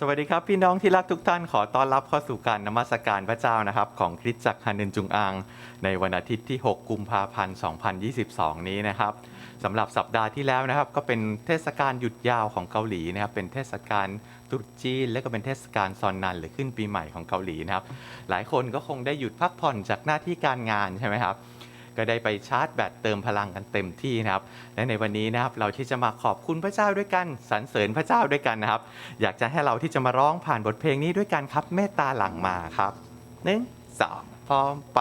สวัสดีครับ พี่น้องที่รักทุกท่านขอต้อนรับเข้าสู่การนมัสการพระเจ้านะครับ ของคริสตจักรฮันเดนจุงอัง ในวันอาทิตย์ที่ 6 กุมภาพันธ์ 2022 นี้นะครับสำหรับสัปดาห์ที่แล้วนะครับ ก็เป็นเทศกาลหยุดยาวของเกาหลีนะครับ เป็นเทศกาลตรุษจีนและก็เป็นเทศกาลซอนนันหรือขึ้นปีใหม่ของเกาหลีนะครับ หลายคนก็คงได้หยุดพักผ่อนจากหน้าที่การงานใช่ไหมครับ ก็ได้ไปชาร์จแบตเติมพลังกันเต็มที่นะครับ และในวันนี้นะครับเราที่จะมาขอบคุณพระเจ้าด้วยกันสรรเสริญพระเจ้าด้วยกันนะครับ อยากจะให้เราที่จะมาร้องผ่านบทเพลงนี้ด้วยกันครับเมตตาหลังมาครับหนึ่งสองพร้อมไป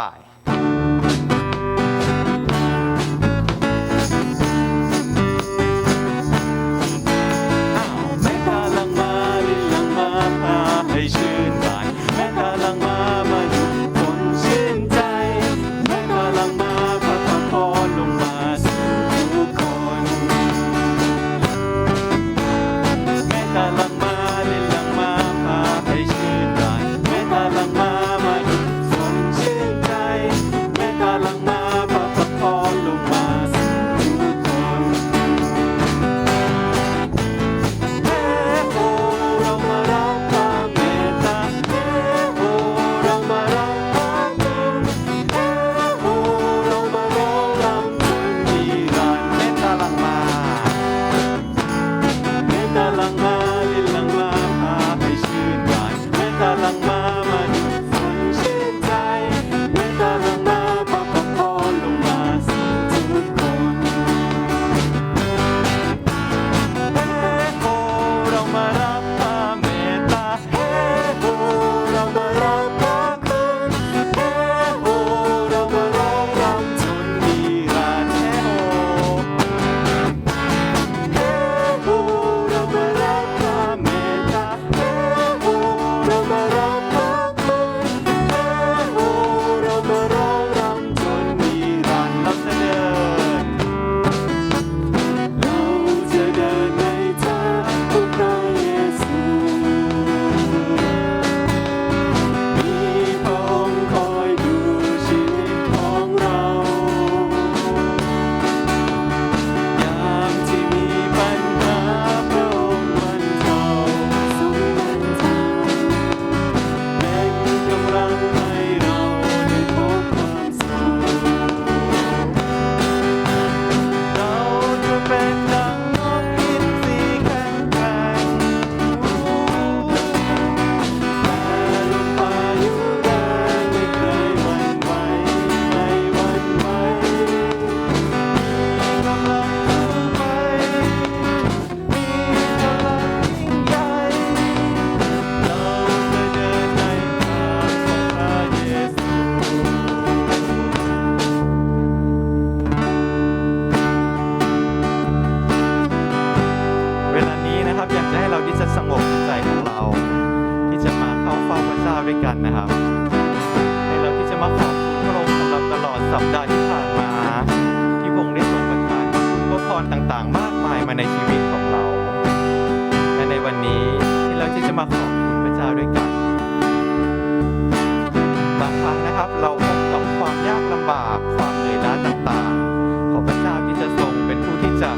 เราพบกับความยากลำบาก ความเหนื่อยล้าต่างๆ ขอพระเจ้าที่จะทรงเป็นผู้ที่จะ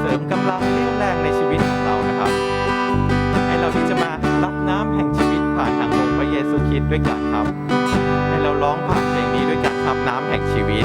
เสริมกำลังเรี่ยวแรงในชีวิตของเรานะครับ ให้เราที่จะมารับน้ำแห่งชีวิตผ่านทางองค์พระเยซูคริสต์ด้วยกันครับ ให้เราร้องผ่านเพลงนี้ด้วยกันครับน้ำแห่งชีวิต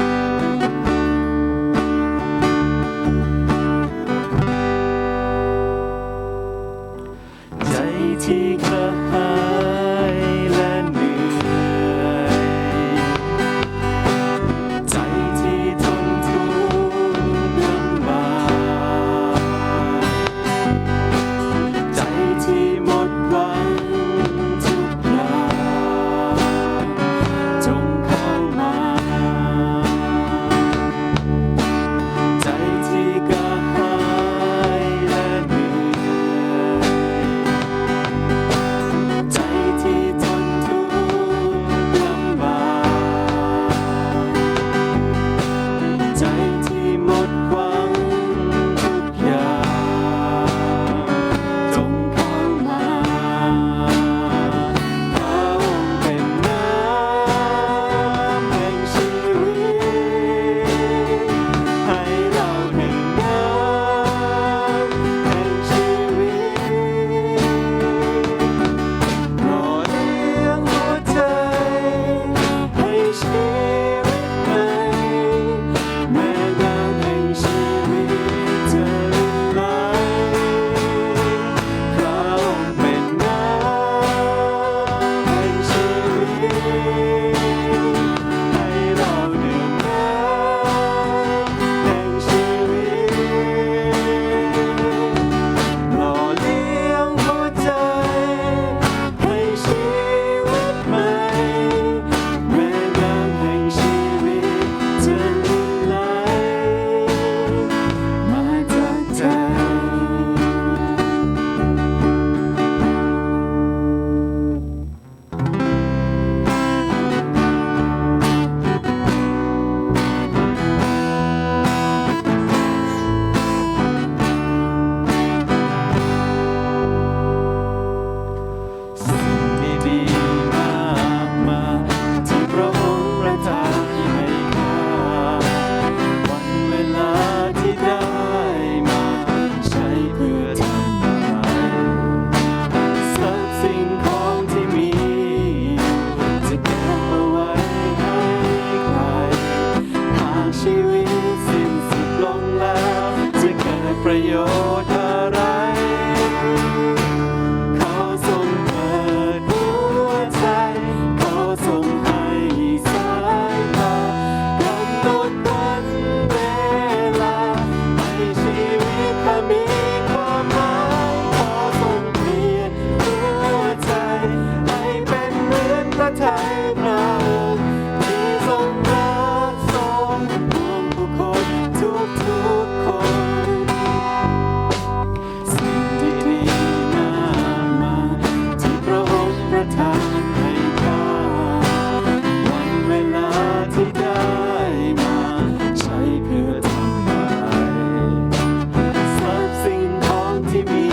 to be.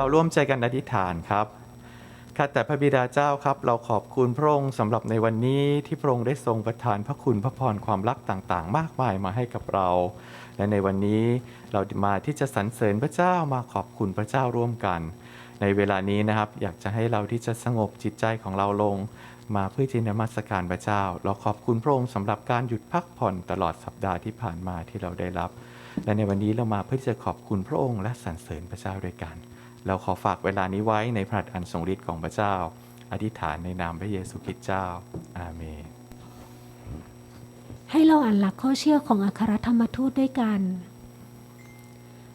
เราร่วมใจกันอธิษฐานครับข้าแต่พระบิดาเจ้าครับ เราขอบคุณพระองค์สำหรับในวันนี้ที่พระองค์ได้ทรงประทานพระคุณพระพรความรักต่างๆ มากมายมาให้กับเรา และในวันนี้เรามาที่จะสรรเสริญพระเจ้ามาขอบคุณพระเจ้าร่วมกัน ในเวลานี้นะครับ อยากจะให้เราที่จะสงบจิตใจของเราลง มาเพื่อที่นมัสการพระเจ้า เราขอบคุณพระองค์สำหรับการหยุดพักผ่อนตลอดสัปดาห์ที่ผ่านมาที่เราได้รับ และในวันนี้เรามาเพื่อที่จะขอบคุณพระองค์และสรรเสริญพระเจ้าด้วยกัน เราขอฝากเวลานี้ไว้ในพระหัตถ์อันทรงฤทธิ์ของพระเจ้า อธิษฐานในนามพระเยซูคริสต์เจ้า อาเมน ให้เราอ่านหลักข้อเชื่อของอัครธรรมทูตด้วยกัน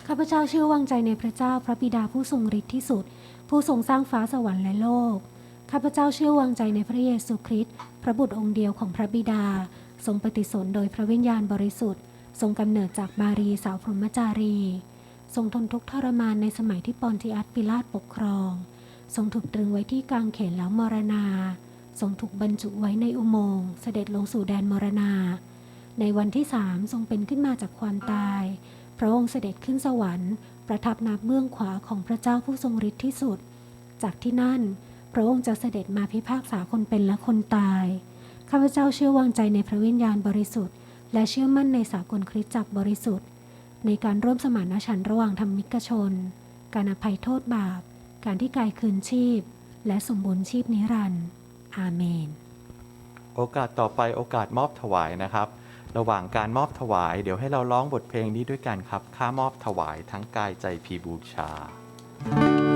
ข้าพเจ้าเชื่อวางใจในพระเจ้าพระบิดาผู้ทรงฤทธิ์ที่สุด ผู้ทรงสร้างฟ้าสวรรค์และโลก ข้าพเจ้าเชื่อวางใจในพระเยซูคริสต์พระบุตรองค์เดียวของพระบิดา ทรงปฏิสนโดยพระวิญญาณบริสุทธิ์ ทรงกำเนิดจากมารีสาวพรหมจารี ทรงทนทุกข์ทรมานในสมัยที่ปอนติอัสปิลาตปกครอง ทรงถูกตรึงไว้ที่กลางเขนแล้วมรณา ทรงถูกบรรจุไว้ในอุโมงค์เสด็จลงสู่แดนมรณา ในวันที่สามทรงเป็นขึ้นมาจากความตาย พระองค์เสด็จขึ้นสวรรค์ ประทับนับเบื้องขวาของพระเจ้าผู้ทรงฤทธิ์ที่สุด จากที่นั่น พระองค์จะเสด็จมาพิพากษาคนเป็นและคนตาย ข้าพเจ้าเชื่อวางใจในพระวิญญาณบริสุทธิ์ และเชื่อมั่นในสากลคริสตจักรบริสุทธิ์ ในการร่วมสมานฉันท์ระหว่างธรรมิกชน การอภัยโทษบาป การที่กายคืนชีพ และสมบูรณ์ชีพนิรันดร์อาเมน โอกาสต่อไปโอกาสมอบถวายนะครับ ระหว่างการมอบถวาย เดี๋ยวให้เราร้องบทเพลงนี้ด้วยกันครับค่ามอบถวายทั้งกายใจพีบูชาข้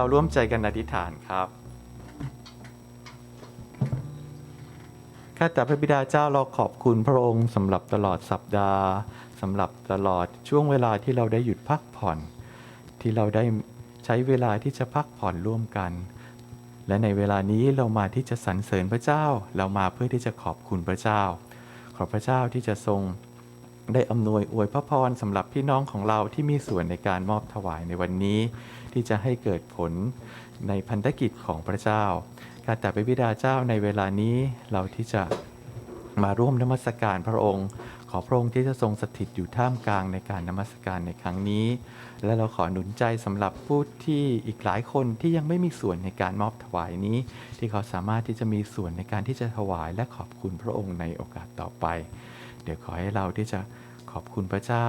เราร่วมใจกันอธิษฐานครับ ข้าแต่พระบิดาเจ้าเราขอบคุณพระองค์สำหรับตลอดสัปดาห์สำหรับตลอดช่วงเวลาที่เราได้หยุดพักผ่อน ที่เราได้ใช้เวลาที่จะพักผ่อนร่วมกัน และในเวลานี้เรามาที่จะสรรเสริญพระเจ้า เรามาเพื่อที่จะขอบคุณพระเจ้า ขอพระเจ้าที่จะทรงได้อำนวยอวยพระพรสำหรับพี่น้องของเราที่มีส่วนในการมอบถวายในวันนี้ ที่จะให้เกิดผลในพันธกิจของพระเจ้าการแต่พระบิดาเจ้าในเวลานี้เราที่จะมาร่วมนมัสการพระองค์ ขอพระองค์ที่จะทรงสถิตอยู่ท่ามกลางในการนมัสการในครั้งนี้ และเราขอหนุนใจสำหรับผู้ที่อีกหลายคนที่ยังไม่มีส่วนในการมอบถวายนี้ ที่เขาสามารถที่จะมีส่วนในการที่จะถวายและขอบคุณพระองค์ในโอกาสต่อไป เดี๋ยวขอให้เราที่จะขอบคุณพระเจ้า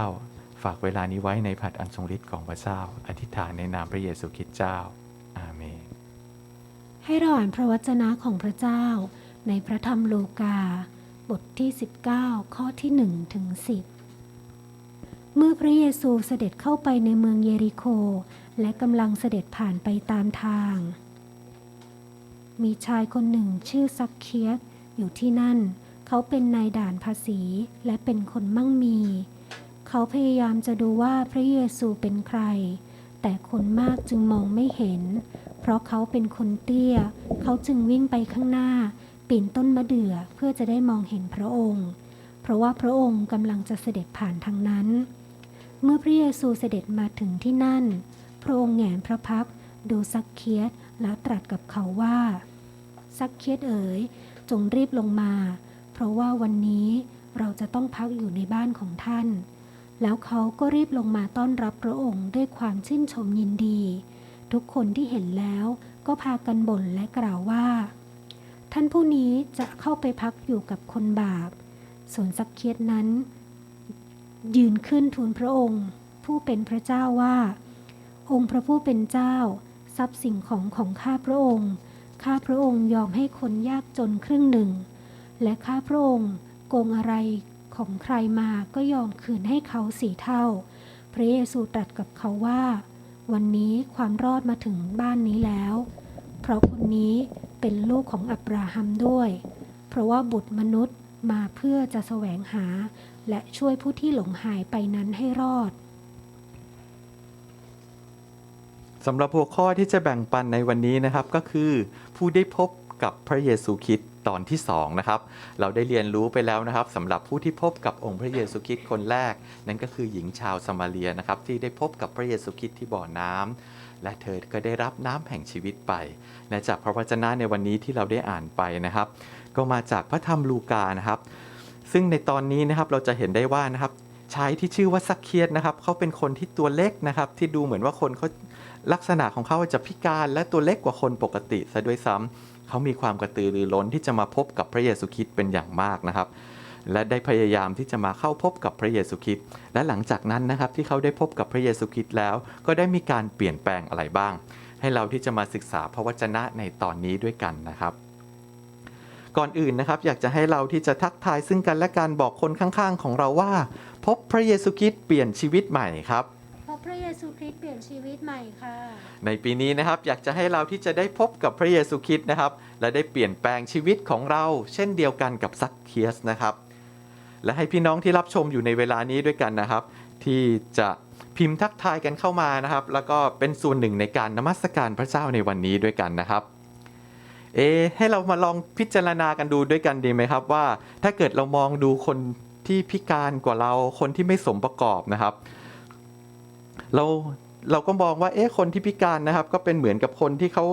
ฝากเวลานี้ไว้ในผัดอันทรงฤทธิ์ของพระเจ้า อธิษฐานในนามพระเยซูคริสต์เจ้า อาเมน ให้เราอ่านพระวจนะของพระเจ้า ในพระธรรมลูกา บทที่ 19 ข้อที่1ถึง10 เมื่อพระเยซูเสด็จเข้าไปในเมืองเยริโค และกำลังเสด็จผ่านไปตามทาง มีชายคนหนึ่งชื่อซักเคียสอยู่ที่นั่น เขาเป็นนายด่านภาษีและเป็นคนมั่งมีเขาพยายามจะดูว่าพระเยซูเป็นใคร แต่คนมากจึงมองไม่เห็น เพราะเขาเป็นคนเตี้ย เขาจึงวิ่งไปข้างหน้า ปีนต้นมะเดื่อเพื่อจะได้มองเห็นพระองค์ เพราะว่าพระองค์กำลังจะเสด็จผ่านทางนั้น เมื่อพระเยซูเสด็จมาถึงที่นั่น พระองค์แหงนพระพักดูซักเคียสแล้วตรัสกับเขาว่า ซักเคียสเอ๋ย จงรีบลงมา เพราะว่าวันนี้เราจะต้องพักอยู่ในบ้านของท่าน แล้วเขาก็รีบลงมาต้อนรับพระองค์ด้วยความชื่นชมยินดี ทุกคนที่เห็นแล้วก็พากันบ่นและกล่าวว่า ท่านผู้นี้จะเข้าไปพักอยู่กับคนบาป ส่วนซักเคียสนั้น ยืนขึ้นทูลพระองค์ ผู้เป็นพระเจ้าว่า องค์พระผู้เป็นเจ้า ทรัพย์สิ่งของของข้าพระองค์ข้าพระองค์ยอมให้คนยากจนครึ่งหนึ่ง และข้าพระองค์โกงอะไร ของใครมาก็ยอมคืนให้เขาสี่เท่า พระเยซูตรัสกับเขาว่า วันนี้ความรอดมาถึงบ้านนี้แล้ว เพราะคนนี้เป็นลูกของอับราฮัมด้วย เพราะว่าบุตรมนุษย์มาเพื่อจะแสวงหา และช่วยผู้ที่หลงหายไปนั้นให้รอดสำหรับหัวข้อที่จะแบ่งปันในวันนี้นะครับก็คือ ผู้ได้พบกับพระเยซูคริสต์ ตอนที่2นะครับเราได้เรียนรู้ไปแล้วนะครับสำหรับผู้ที่พบกับองค์พระเยซูคริสต์คนแรก นั่นก็คือหญิงชาวสมาเรียนะครับที่ได้พบกับพระเยซูคริสต์ที่บ่อน้ำและเธอก็ได้รับน้ำแห่งชีวิตไป และจากพระวจนะในวันนี้ที่เราได้อ่านไปนะครับ ก็มาจากพระธรรมลูกานะครับ ซึ่งในตอนนี้นะครับเราจะเห็นได้ว่านะครับชายที่ชื่อว่าซักเคียสนะครับเขาเป็นคนที่ตัวเล็กนะครับ ที่ดูเหมือนว่าคนเขาลักษณะของเขาจะพิการและตัวเล็กกว่าคนปกติซะด้วยซ้ำ เขามีความกระตือรือร้นที่จะมาพบกับพระเยซูคริสต์เป็นอย่างมากนะครับ และได้พยายามที่จะมาเข้าพบกับพระเยซูคริสต์และหลังจากนั้นนะครับที่เขาได้พบกับพระเยซูคริสต์แล้ว ก็ได้มีการเปลี่ยนแปลงอะไรบ้าง ให้เราที่จะมาศึกษาพระวจนะในตอนนี้ด้วยกันนะครับก่อนอื่นนะครับอยากจะให้เราที่จะทักทายซึ่งกันและการบอกคนข้างๆ ของเราว่า พบพระเยซูคริสต์เปลี่ยนชีวิตใหม่ครับ ชีวิตใหม่ค่ะ ในปีนี้นะครับอยากจะให้เราที่จะได้พบกับพระเยซูคริสต์นะครับ และได้เปลี่ยนแปลงชีวิตของเรา เช่นเดียวกันกับซักเคียสนะครับ และให้พี่น้องที่รับชมอยู่ในเวลานี้ด้วยกันนะครับ ที่จะพิมพ์ทักทายกันเข้ามานะครับ แล้วก็เป็นส่วนหนึ่งในการนมัสการพระเจ้าในวันนี้ด้วยกันนะครับเอให้เรามาลองพิจารณากันดูด้วยกันดีไหมครับว่า ถ้าเกิดเรามองดูคนที่พิการกว่าเราคนที่ไม่สมประกอบนะครับ เรา เราก็มองว่าเอ๊ะคนที่พิการนะครับ ก็เป็นเหมือนกับคนที่เขา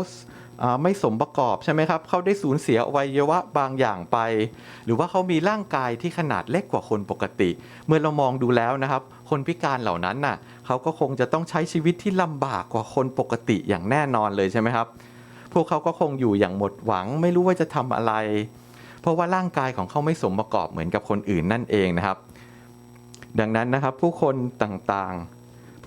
ไม่สมประกอบใช่ไหมครับ เขาได้สูญเสียอวัยวะบางอย่างไป หรือว่าเขามีร่างกายที่ขนาดเล็กกว่าคนปกติ เมื่อเรามองดูแล้วนะครับ คนพิการเหล่านั้นน่ะเขาก็คงจะต้องใช้ชีวิตที่ลำบากกว่าคนปกติอย่างแน่นอนเลยใช่ไหมครับ พวกเขาก็คงอยู่อย่างหมดหวัง ไม่รู้ว่าจะทำอะไร เพราะว่าร่างกายของเขาไม่สมประกอบเหมือนกับคนอื่นนั่นเองนะครับ ดังนั้นนะครับผู้คนต่างๆ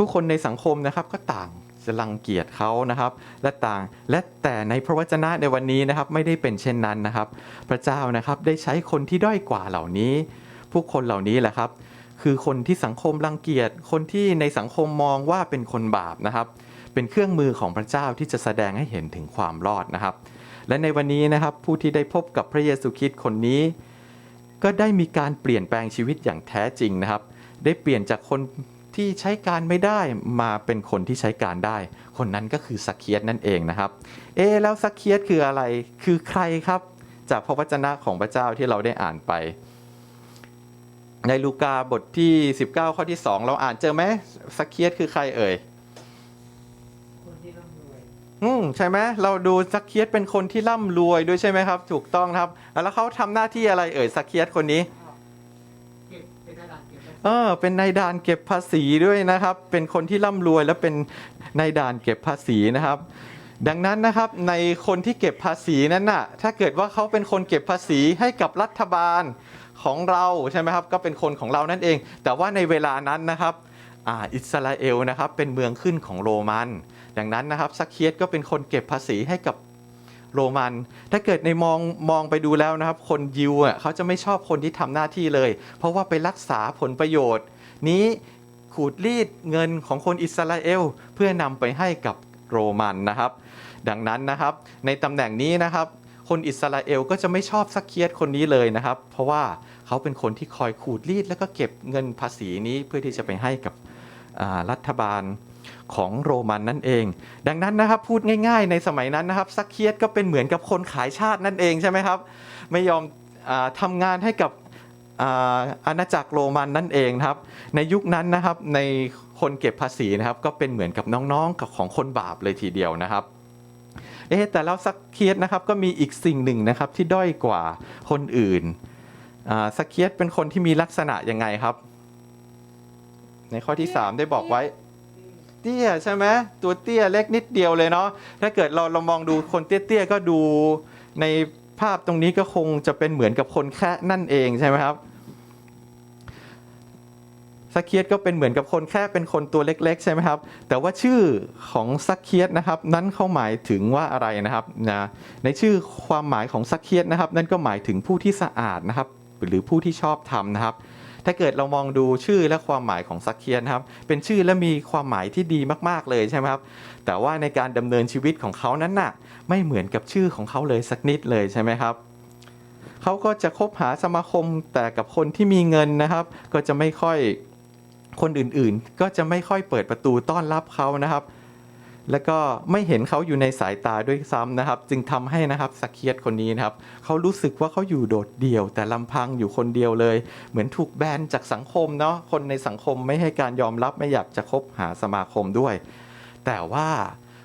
ผู้คนในสังคมนะครับก็ต่างจะรังเกียจเขานะครับ และต่างและแต่ในพระวจนะในวันนี้นะครับไม่ได้เป็นเช่นนั้นนะครับ พระเจ้านะครับได้ใช้คนที่ด้อยกว่าเหล่านี้ ผู้คนเหล่านี้แหละครับ คือคนที่สังคมรังเกียจคนที่ในสังคมมองว่าเป็นคนบาปนะครับ เป็นเครื่องมือของพระเจ้าที่จะแสดงให้เห็นถึงความรอดนะครับ และในวันนี้นะครับผู้ที่ได้พบกับพระเยซูคริสต์คนนี้ ก็ได้มีการเปลี่ยนแปลงชีวิตอย่างแท้จริงนะครับ ได้เปลี่ยนจากคน ที่ใช้การไม่ได้มาเป็นคนที่ใช้การได้ คนนั้นก็คือสักเคียสนั่นเองนะครับ เอ๊ะแล้วสักเคียสคืออะไรคือใครครับ จากพระวจนะของพระเจ้าที่เราได้อ่านไป ในลูกาบทที่ 19 ข้อที่ 2 เราอ่านเจอไหมสักเคียสคือใครเอ่ยอืมใช่ไหมเราดูซักเคียสเป็นคนที่ร่ำรวยด้วยใช่ไหมครับ ถูกต้องครับ แล้วเขาทำหน้าที่อะไรเอ่ยซักเคียสคนนี้ เก็บเป็นกระดาษ เออเป็นนายด่านเก็บภาษีด้วยนะครับ เป็นคนที่ร่ำรวยและเป็นนายด่านเก็บภาษีนะครับ ดังนั้นนะครับในคนที่เก็บภาษีนั้นน่ะถ้าเกิดว่าเขาเป็นคนเก็บภาษีให้กับรัฐบาลของเราใช่ไหมครับก็เป็นคนของเรานั่นเอง แต่ว่าในเวลานั้นนะครับอ่าอิสราเอลนะครับเป็นเมืองขึ้นของโรมัน ดังนั้นนะครับซักเคียสก็เป็นคนเก็บภาษีให้กับ โรมัน ถ้าเกิดในมองมองไปดูแล้วนะครับ คนยิวอะเขาจะไม่ชอบคนที่ทำหน้าที่เลย เพราะว่าไปรักษาผลประโยชน์ นี้ขูดรีดเงินของคนอิสราเอล เพื่อนำไปให้กับโรมันนะครับ ดังนั้นนะครับ ในตำแหน่งนี้นะครับ คนอิสราเอลก็จะไม่ชอบซักเคียสคนนี้เลยนะครับ เพราะว่าเขาเป็นคนที่คอยขูดรีดแล้วก็เก็บเงินภาษีนี้เพื่อที่จะไปให้กับรัฐบาล ของโรมันนั่นเอง ดังนั้นนะครับพูดง่ายๆ ในสมัยนั้นนะครับซักเคียสก็เป็นเหมือนกับคนขายชาตินั่นเองใช่ไหมครับ ไม่ยอมอาทำงานให้กับอาณาจักรโรมันนั่นเองครับ ในยุคนั้นนะครับในคนเก็บภาษีนะครับ ก็เป็นเหมือนกับน้องๆกับของคนบาปเลยทีเดียวนะครับเอ๊แต่แล้วซักเคียสนะครับก็มีอีกสิ่งหนึ่งนะครับที่ด้อยกว่าคนอื่นซักเคียสเป็นคนที่มีลักษณะยังไงครับ ในข้อที่ 3 ได้บอกไว้ เตี้ยใช่ไหมตัวเตี้ยเล็กนิดเดียวเลยเนาะถ้าเกิดเราเรามองดูคนเตี้ยๆก็ดูในภาพตรงนี้ก็คงจะเป็นเหมือนกับคนแค่นั่นเองใช่ไหมครับซักเคียสก็เป็นเหมือนกับคนแค่เป็นคนตัวเล็ก ๆ ใช่ไหมครับ แต่ว่าชื่อของซักเคียสนะครับ นั้นเขาหมายถึงว่าอะไรนะครับนะในชื่อความหมายของซักเคียสนะครับ นั่นก็หมายถึงผู้ที่สะอาดนะครับ หรือผู้ที่ชอบทำนะครับ ถ้าเกิดเรามองดูชื่อและความหมายของซักเคียนครับ เป็นชื่อและมีความหมายที่ดีมากๆเลยใช่ไหมครับ แต่ว่าในการดำเนินชีวิตของเขานั้นน่ะ ไม่เหมือนกับชื่อของเขาเลยสักนิดเลยใช่ไหมครับเขาก็จะคบหาสมาคมแต่กับคนที่มีเงินนะครับ ก็จะไม่ค่อยคนอื่นๆ ก็จะไม่ค่อยเปิดประตูต้อนรับเขานะครับ แล้วก็ไม่เห็นเขาอยู่ในสายตาด้วยซ้ำนะครับ จึงทำให้นะครับสักเคียตคนนี้นะครับเขารู้สึกว่าเขาอยู่โดดเดี่ยว แต่ลำพังอยู่คนเดียวเลย เหมือนถูกแบนจากสังคมเนาะคนในสังคมไม่ให้การยอมรับไม่อยากจะคบหาสมาคมด้วย แต่ว่า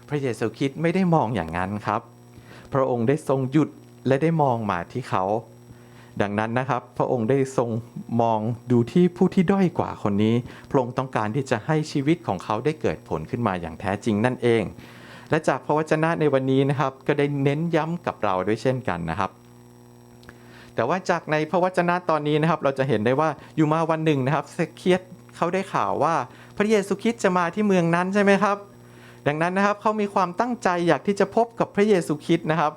พระเยซูคริสต์ไม่ได้มองอย่างนั้นครับ พระองค์ได้ทรงหยุดและได้มองมาที่เขา ดังนั้นนะครับ พระองค์ได้ทรงมองดูที่ผู้ที่ด้อยกว่าคนนี้ พระองค์ต้องการที่จะให้ชีวิตของเขาได้เกิดผลขึ้นมาอย่างแท้จริงนั่นเอง และจากพระวจนะในวันนี้นะครับ ก็ได้เน้นย้ำกับเราด้วยเช่นกันนะครับ แต่ว่าจากในพระวจนะตอนนี้นะครับ เราจะเห็นได้ว่าอยู่มาวันหนึ่งนะครับเซเคียสเขาได้ข่าวว่าพระเยซูคริสต์จะมาที่เมืองนั้นใช่ไหมครับ ดังนั้นนะครับเขามีความตั้งใจอยากที่จะพบกับพระเยซูคริสต์นะครับ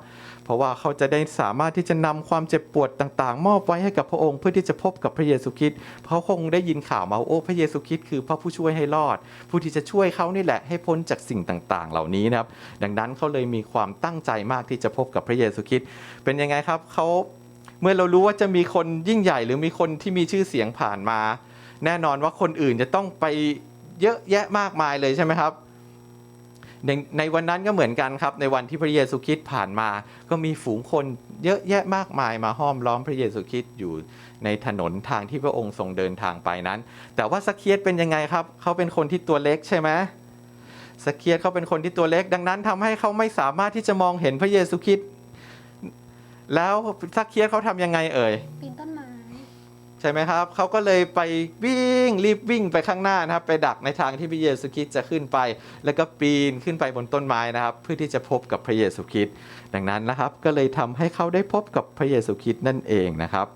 เพราะว่าเขาจะได้สามารถที่จะนำความเจ็บปวดต่างๆ มอบไว้ให้กับพระองค์เพื่อที่จะพบกับพระเยซูคริสต์เพราะเขาคงได้ยินข่าวมาว่าโอ้พระเยซูคริสต์คือพระผู้ช่วยให้รอด ผู้ที่จะช่วยเขานี่แหละให้พ้นจากสิ่งต่างๆ เหล่านี้นะครับ ดังนั้นเขาเลยมีความตั้งใจมากที่จะพบกับพระเยซูคริสต์เป็นยังไงครับเขาเมื่อเรารู้ว่าจะมีคนยิ่งใหญ่หรือมีคนที่มีชื่อเสียงผ่านมา แน่นอนว่าคนอื่นจะต้องไปเยอะแยะมากมายเลยใช่ไหมครับ ในในวันนั้นก็เหมือนกันครับ ในวันที่พระเยซูคริสต์ผ่านมา ก็มีฝูงคนเยอะแยะมากมายมาห้อมล้อมพระเยซูคริสต์อยู่ในถนนทางที่พระองค์ทรงเดินทางไปนั้น แต่ว่าสักเคียสเป็นยังไงครับ เขาเป็นคนที่ตัวเล็กใช่ไหมสักเคียสเขาเป็นคนที่ตัวเล็ก ดังนั้นทำให้เขาไม่สามารถที่จะมองเห็นพระเยซูคริสต์แล้วสักเคียสเขาทำยังไงเอ่ยปีนต้นไใช่ไหมครับเขาก็เลยไปวิ่งรีบวิ่งไปข้างหน้านะครับ ไปดักในทางที่พระเยซูคริสต์จะขึ้นไป แล้วก็ปีนขึ้นไปบนต้นไม้นะครับ เพื่อที่จะพบกับพระเยซูคริสต์ดังนั้นนะครับ ก็เลยทำให้เขาได้พบกับพระเยซูคริสต์นั่นเองนะครับ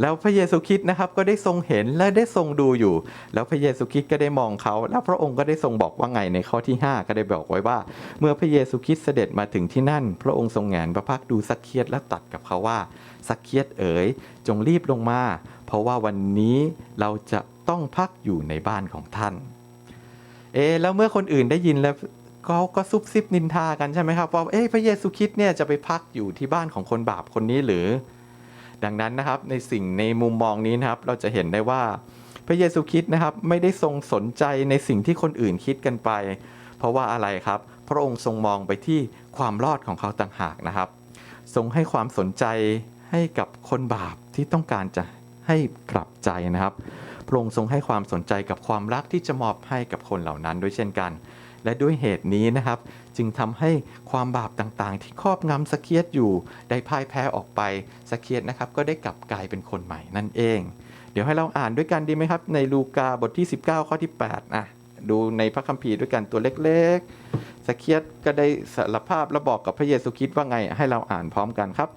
แล้วพระเยซูคริสต์นะครับก็ได้ทรงเห็นและได้ทรงดูอยู่ แล้วพระเยซูคริสต์ก็ได้มองเขา แล้วพระองค์ก็ได้ทรงบอกว่าไงในข้อที่ 5 ก็ได้บอกไว้ว่า เมื่อพระเยซูคริสต์เสด็จมาถึงที่นั่น พระองค์ทรงแงนพระพักดูสักเคียดและตัดกับเขาว่าสักเคียดเอ๋ยจงรีบลงมา เพราะว่าวันนี้เราจะต้องพักอยู่ในบ้านของท่าน เอแล้วเมื่อคนอื่นได้ยินแล้วเขาก็ซุบซิบนินทากันใช่ไหมครับว่าเอ๊ะพระเยซูคริสต์เนี่ยจะไปพักอยู่ที่บ้านของคนบาปคนนี้หรือ ดังนั้นนะครับในสิ่งในมุมมองนี้นะครับ เราจะเห็นได้ว่าพระเยซูคริสต์นะครับไม่ได้ทรงสนใจในสิ่งที่คนอื่นคิดกันไป เพราะว่าอะไรครับ พระองค์ทรงมองไปที่ความรอดของเขาต่างหากนะครับ ทรงให้ความสนใจให้กับคนบาปที่ต้องการจะให้กลับใจนะครับ พระองค์ทรงให้ความสนใจกับความรักที่จะมอบให้กับคนเหล่านั้นด้วยเช่นกัน และด้วยเหตุนี้นะครับ จึงทำให้ความบาปต่างๆ ที่ครอบงำสเคียตอยู่ได้พ่ายแพ้ออกไปสเคียตนะครับก็ได้กลับกลายเป็นคนใหม่นั่นเอง เดี๋ยวให้เราอ่านด้วยกันดีไหมครับ ในลูกาบทที่ 19 ข้อที่8อะดูในพระคัมภีร์ด้วยกันตัวเล็กๆสเคียตก็ได้สารภาพและบอกกับพระเยซูคริสต์ว่าไงให้เราอ่านพร้อมกันครับ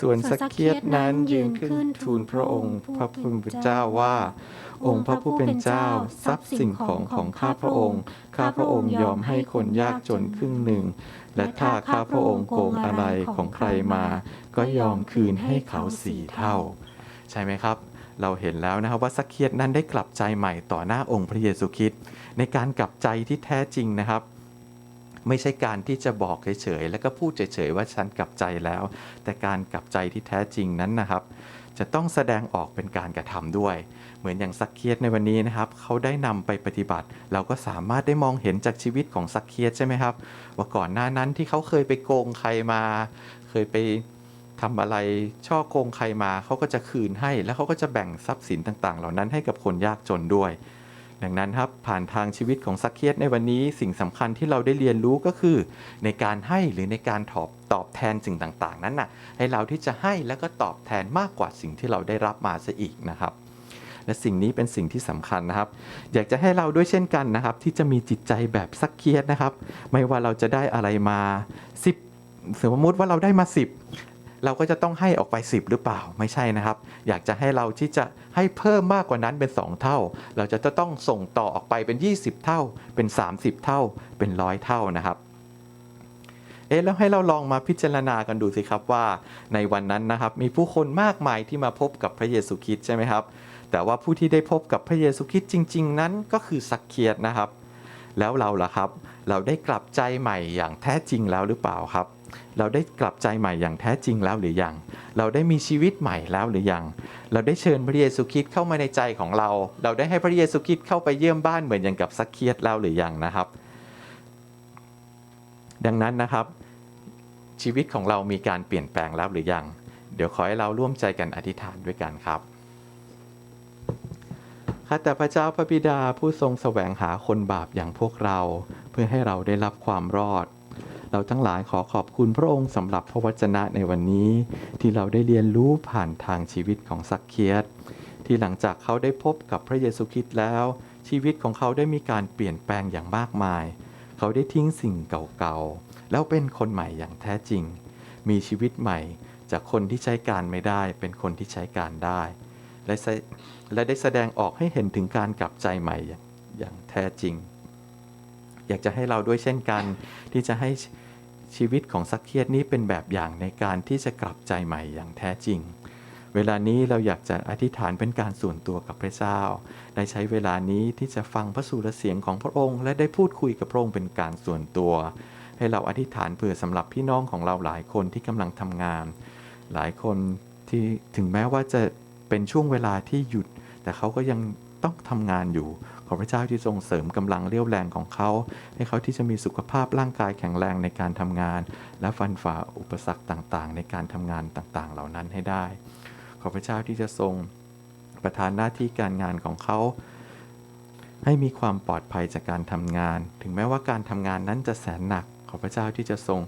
ส่วนสกเคียตนั้นยืนขึ้นทูลพระองค์ พระผู้เป็นเจ้าว่า องค์พระผู้เป็นเจ้าทรัพย์สิ่งของของข้าพระองค์ ข้าพระองค์ยอมให้คนยากจนครึ่งหนึ่ง และถ้าข้าพระองค์โกงอะไรของใครมา ก็ยอมคืนให้เขาสี่เท่า ใช่ไหมครับ เราเห็นแล้วนะครับว่าสักเคียตนั้นได้กลับใจใหม่ต่อหน้าองค์พระเยซูคริสต์ในการกลับใจที่แท้จริงนะครับ ไม่ใช่การที่จะบอกเฉยๆแล้วก็พูดเฉยๆว่าฉันกลับใจแล้ว แต่การกลับใจที่แท้จริงนั้นนะครับ จะต้องแสดงออกเป็นการกระทำด้วย เหมือนอย่างซักเคียตในวันนี้นะครับ เขาได้นำไปปฏิบัติ เราก็สามารถได้มองเห็นจากชีวิตของซักเคียตใช่ไหมครับ ว่าก่อนหน้านั้นที่เขาเคยไปโกงใครมา เคยไปทำอะไรช่อโกงใครมาเขาก็จะคืนให้ แล้วเขาก็จะแบ่งทรัพย์สินต่างๆ เหล่านั้นให้กับคนยากจนด้วย ดังนั้นครับผ่านทางชีวิตของซักเคียสในวันนี้สิ่งสำคัญที่เราได้เรียนรู้ก็คือ ในการให้หรือในการตอบตอบแทนสิ่งต่างๆ นั้นน่ะให้เราที่จะให้แล้วก็ตอบแทนมากกว่าสิ่งที่เราได้รับมาซะอีกนะครับและสิ่งนี้เป็นสิ่งที่สำคัญนะครับ อยากจะให้เราด้วยเช่นกันนะครับ ที่จะมีจิตใจแบบซักเคียสนะครับ ไม่ว่าเราจะได้อะไรมา 10 สมมติว่าเราได้มา 10 เราก็จะต้องให้ออกไป 10 หรือเปล่าไม่ใช่นะครับ อยากจะให้เราที่จะให้เพิ่มมากกว่านั้นเป็น 2 เท่า เราจะต้องส่งต่อออกไปเป็น 20 เท่า เป็น 30 เท่า เป็นร้อยเท่านะครับเอ๊ะแล้วให้เราลองมาพิจารณากันดูสิครับว่า ในวันนั้นนะครับ มีผู้คนมากมายที่มาพบกับพระเยซูคริสต์ใช่ไหมครับ แต่ว่าผู้ที่ได้พบกับพระเยซูคริสต์จริง ๆ นั้นก็คือสักเคียดนะครับ แล้วเราล่ะครับ เราได้กลับใจใหม่อย่างแท้จริงแล้วหรือเปล่าครับ เราได้กลับใจใหม่อย่างแท้จริงแล้วหรือยัง เราได้มีชีวิตใหม่แล้วหรือยัง เราได้เชิญพระเยซูคริสต์เข้ามาในใจของเรา เราได้ให้พระเยซูคริสต์เข้าไปเยี่ยมบ้านเหมือนอย่างกับสักเคียดแล้วหรือยังนะครับ ดังนั้นนะครับ ชีวิตของเรามีการเปลี่ยนแปลงแล้วหรือยัง เดี๋ยวขอให้เราร่วมใจกันอธิษฐานด้วยกันครับ ข้าแต่พระเจ้าพระบิดาผู้ทรงแสวงหาคนบาปอย่างพวกเรา เพื่อให้เราได้รับความรอด เราทั้งหลายขอขอบคุณพระองค์สำหรับพระวจนะในวันนี้ ที่เราได้เรียนรู้ผ่านทางชีวิตของสักเคียสที่หลังจากเขาได้พบกับพระเยซูคริสต์แล้ว ชีวิตของเขาได้มีการเปลี่ยนแปลงอย่างมากมาย เขาได้ทิ้งสิ่งเก่าๆ แล้วเป็นคนใหม่อย่างแท้จริง มีชีวิตใหม่จากคนที่ใช้การไม่ได้เป็นคนที่ใช้การได้ และ และได้แสดงออกให้เห็นถึงการกลับใจใหม่อย่างอย่างแท้จริง อยากจะให้เราด้วยเช่นกัน ที่จะให้ชีวิตของสักเคียดนี้เป็นแบบอย่างในการที่จะกลับใจใหม่อย่างแท้จริง เวลานี้เราอยากจะอธิษฐานเป็นการส่วนตัวกับพระเจ้า ได้ใช้เวลานี้ที่จะฟังพระสุรเสียงของพระองค์ และได้พูดคุยกับพระองค์เป็นการส่วนตัว ให้เราอธิษฐานเผื่อสำหรับพี่น้องของเราหลายคนที่กำลังทำงาน หลายคนที่ถึงแม้ว่าจะเป็นช่วงเวลาที่หยุด แต่เขาก็ยังต้องทำงานอยู่ ขอพระเจ้าที่ทรงเสริมกำลังเรี่ยวแรงของเขา ให้เขาที่จะมีสุขภาพร่างกายแข็งแรงในการทำงาน และฟันฝ่าอุปสรรคต่างๆ ในการทำงานต่างๆ เหล่านั้นให้ได้ ขอพระเจ้าที่จะทรงประทานหน้าที่การงานของเขา ให้มีความปลอดภัยจากการทำงาน ถึงแม้ว่าการทำงานนั้นจะแสนหนัก ขอพระเจ้าที่จะทรง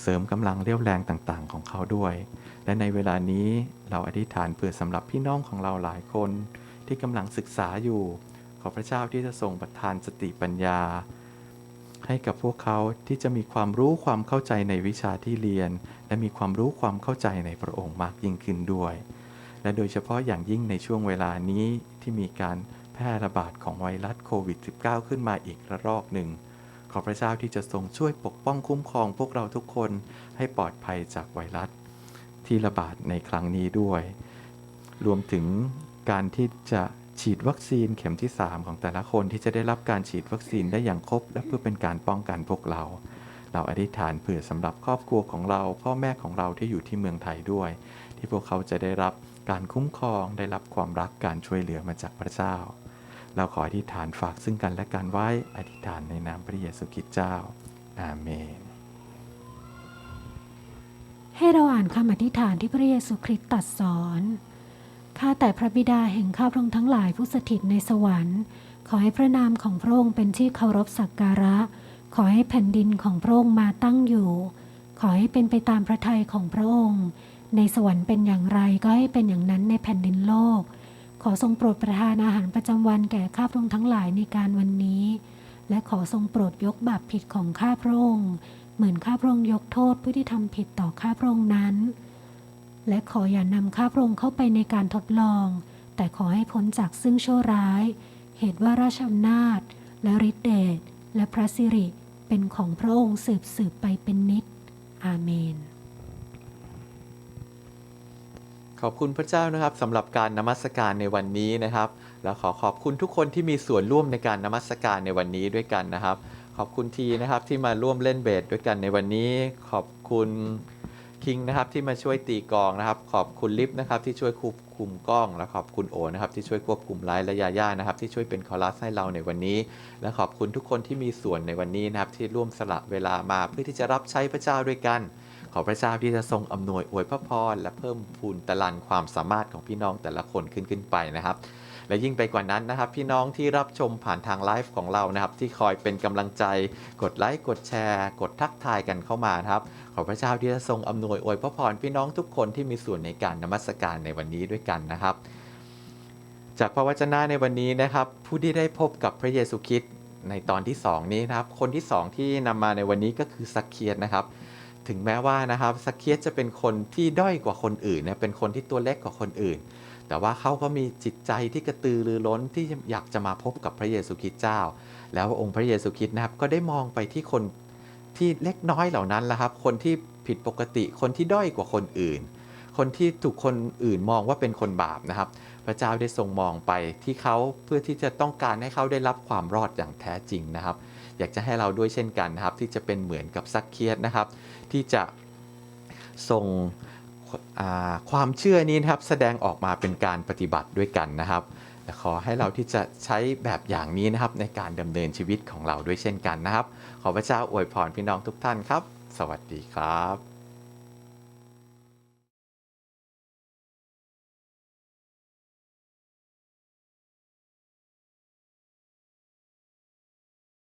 เสริมกำลังเรี่ยวแรงต่างๆ ของเขาด้วย และในเวลานี้เราอธิษฐานเพื่อสำหรับพี่น้องของเราหลายคนที่กำลังศึกษาอยู่ ขอพระเจ้าที่จะทรงประทานสติปัญญา ให้กับพวกเขาที่จะมีความรู้ความเข้าใจในวิชาที่เรียน และมีความรู้ความเข้าใจในพระองค์มากยิ่งขึ้นด้วย และโดยเฉพาะอย่างยิ่งในช่วงเวลานี้ที่มีการแพร่ระบาดของไวรัสโควิด -19 ขึ้นมาอีกระลอกหนึ่งขอพระเจ้าที่จะทรงช่วยปกป้องคุ้มครองพวกเราทุกคนให้ปลอดภัยจากไวรัส ที่ระบาดในครั้งนี้ด้วย รวมถึงการที่จะฉีดวัคซีนเข็มที่ 3 ของแต่ละคนที่จะได้รับการฉีดวัคซีนได้อย่างครบ และเพื่อเป็นการป้องกันพวกเรา เราอธิษฐานเผื่อสำหรับครอบครัวของเรา พ่อแม่ของเราที่อยู่ที่เมืองไทยด้วย ที่พวกเขาจะได้รับการคุ้มครองได้รับความรักการช่วยเหลือมาจากพระเจ้า เราขออธิษฐานฝากซึ่งกันและกันไว้อธิษฐานในนามพระเยซูคริสต์เจ้า อาเมน ให้เราอ่านคำอธิษฐานที่พระเยซูคริสต์ตรัสสอน ข้าแต่พระบิดาแห่งข้าพระองค์ทั้งหลายผู้สถิตในสวรรค์ ขอให้พระนามของพระองค์เป็นที่เคารพสักการะ ขอให้แผ่นดินของพระองค์มาตั้งอยู่ ขอให้เป็นไปตามพระทัยของพระองค์ ในสวรรค์เป็นอย่างไรก็ให้เป็นอย่างนั้นในแผ่นดินโลก ขอทรงโปรดประทานอาหารประจำวันแก่ข้าพระองค์ทั้งหลายในการวันนี้ และขอทรงโปรดยกบาปผิดของข้าพระองค์ เหมือนข้าพระองค์ยกโทษผู้ที่ทำผิดต่อข้าพระองค์นั้น และขออย่านำข้าพระองค์เข้าไปในการทดลอง แต่ขอให้พ้นจากซึ่งชั่วร้าย เหตุว่าราชอำนาจ และฤทธิเดชและพระสิริเป็นของพระองค์สืบสืบไปเป็นนิจอาเมน ขอบคุณพระเจ้านะครับสำหรับการนมัสการในวันนี้นะครับ แล้วขอขอบคุณทุกคนที่มีส่วนร่วมในการนมัสการในวันนี้ด้วยกันนะครับ อบคุณทีนะครับที่มาร่วมเล่นเบสด้วยกันในวันนี้ ขอบคุณคิงนะครับที่มาช่วยตีกองนะครับ ขอบคุณลิฟนะครับที่ช่วยควบคุมกล้อง และขอบคุณโอนะครับที่ช่วยควบคุมไลฟ์และยาย่านะครับ ที่ช่วยเป็นคอรัสให้เราในวันนี้ และขอบคุณทุกคนที่มีส่วนในวันนี้นะครับ ที่ร่วมสละเวลามาเพื่อที่จะรับใช้พระเจ้าด้วยกัน ขอพระเจ้าที่จะทรงอำนวยอวยพระพรและเพิ่มพูนตะลันความสามารถของพี่น้องแต่ละคนขึ้นขึ้นไปนะครับ และยิ่งไปกว่านั้นนะครับ พี่น้องที่รับชมผ่านทางไลฟ์ของเรานะครับ ที่คอยเป็นกำลังใจกดไลค์กดแชร์ กดทักทายกันเข้ามาครับ ขอพระเจ้าที่จะทรงอำนวยอวยพระพรพี่น้องทุกคนที่มีส่วนในการนมัสการในวันนี้ด้วยกันนะครับ จากพระวจนะในวันนี้นะครับ ผู้ที่ได้พบกับพระเยซูคริสต์ในตอนที่ 2 นี้นะครับ คนที่ 2 ที่นำมาในวันนี้ก็คือสักเคียสนะครับ ถึงแม้ว่านะครับสักเคียสจะเป็นคนที่ด้อยกว่าคนอื่นนะเป็นคนที่ตัวเล็กกว่าคนอื่น แต่ว่าเขาก็มีจิตใจที่กระตือรือร้นที่อยากจะมาพบกับพระเยซูคริสต์เจ้า แล้วองค์พระเยซูคริสต์นะครับก็ได้มองไปที่คนที่เล็กน้อยเหล่านั้นแหละครับ คนที่ผิดปกติคนที่ด้อยกว่าคนอื่น คนที่ถูกคนอื่นมองว่าเป็นคนบาปนะครับ พระเจ้าได้ทรงมองไปที่เขาเพื่อที่จะต้องการให้เขาได้รับความรอดอย่างแท้จริงนะครับ อยากจะให้เราด้วยเช่นกันนะครับ ที่จะเป็นเหมือนกับซักเคียสนะครับ ที่จะส่งความเชื่อนี้นะครับแสดงออกมาเป็นการปฏิบัติด้วยกันนะครับและขอให้เราที่จะใช้แบบอย่างนี้นะครับในการดำเนินชีวิตของเราด้วยเช่นกันนะครับ ขอพระเจ้าอวยพรพี่น้องทุกท่านครับ สวัสดีครับ